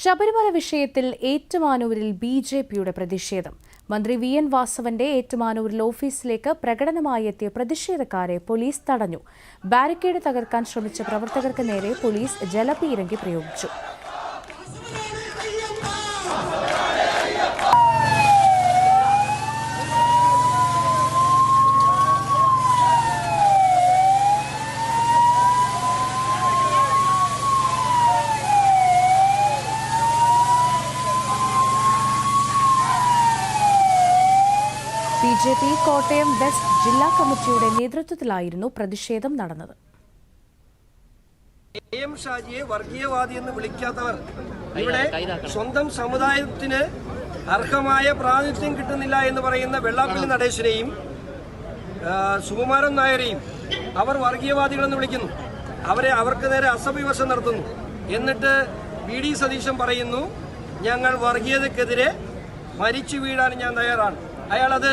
ശബരിമല വിഷയത്തിൽ ഏറ്റുമാനൂരിൽ B J പിയുടെ പ്രതിഷേധം. മന്ത്രി വി എൻ വാസവന്റെ ഏറ്റുമാനൂരിൽ ഓഫീസിലേക്ക് പ്രകടനമായി എത്തിയ പ്രതിഷേധക്കാരെ പോലീസ് തടഞ്ഞു. ബാരിക്കേഡ് തകർക്കാൻ ശ്രമിച്ച പ്രവർത്തകർക്ക് നേരെ പോലീസ് ജലപീരങ്കി പ്രയോഗിച്ചു. B J P Kottayam west ജില്ലാ കമ്മിറ്റിയുടെ നേതൃത്വത്തിലായിരുന്നു പ്രതിഷേധം നടന്നത്. എ എം ഷാജിയെ വർഗീയവാദി എന്ന് വിളിക്കാത്തവർ ഇവിടെ സ്വന്തം സമുദായത്തിന് അർഹമായ പ്രാതിനിധ്യം കിട്ടുന്നില്ല എന്ന് പറയുന്ന വെള്ളാപ്പള്ളി നടേശനെയും സുകുമാരൻ നായരെയും അവർ വർഗീയവാദികളെന്ന് വിളിക്കുന്നു. അവരെ അവർക്ക് നേരെ അസഭ്യവശം നടത്തുന്നു. എന്നിട്ട് വി ഡി സതീശൻ പറയുന്നു ഞങ്ങൾ വർഗീയതക്കെതിരെ മരിച്ചു വീഴാൻ ഞാൻ തയ്യാറാണ്. അയാളത്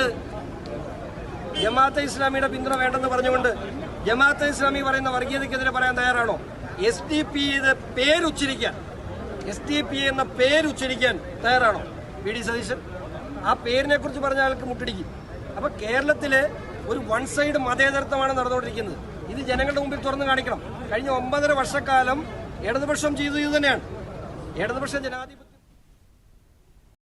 ജമാഅത്തെ ഇസ്ലാമിയുടെ പിന്തുണ വേണ്ടെന്ന് പറഞ്ഞുകൊണ്ട് ജമാഅത്തെ ഇസ്ലാമി പറയുന്ന വർഗീയതയ്ക്കെതിരെ പറയാൻ തയ്യാറാണോ? എസ് ഡി പി പേരുച്ചരിക്കാൻ എസ് ഡി പി എന്ന പേരുച്ചരിക്കാൻ തയ്യാറാണോ? വി ഡി സതീശൻ ആ പേരിനെ കുറിച്ച് പറഞ്ഞ ആൾക്ക് മുട്ടിടിക്കും. അപ്പൊ കേരളത്തിലെ ഒരു വൺ സൈഡ് മതേതരത്വമാണ് നടന്നുകൊണ്ടിരിക്കുന്നത്. ഇത് ജനങ്ങളുടെ മുമ്പിൽ തുറന്നു കാണിക്കണം. കഴിഞ്ഞ ഒമ്പതര വർഷക്കാലം ഇടതുപക്ഷം ചെയ്തു ഇത് തന്നെയാണ് ഇടതുപക്ഷ ജനാധിപത്യ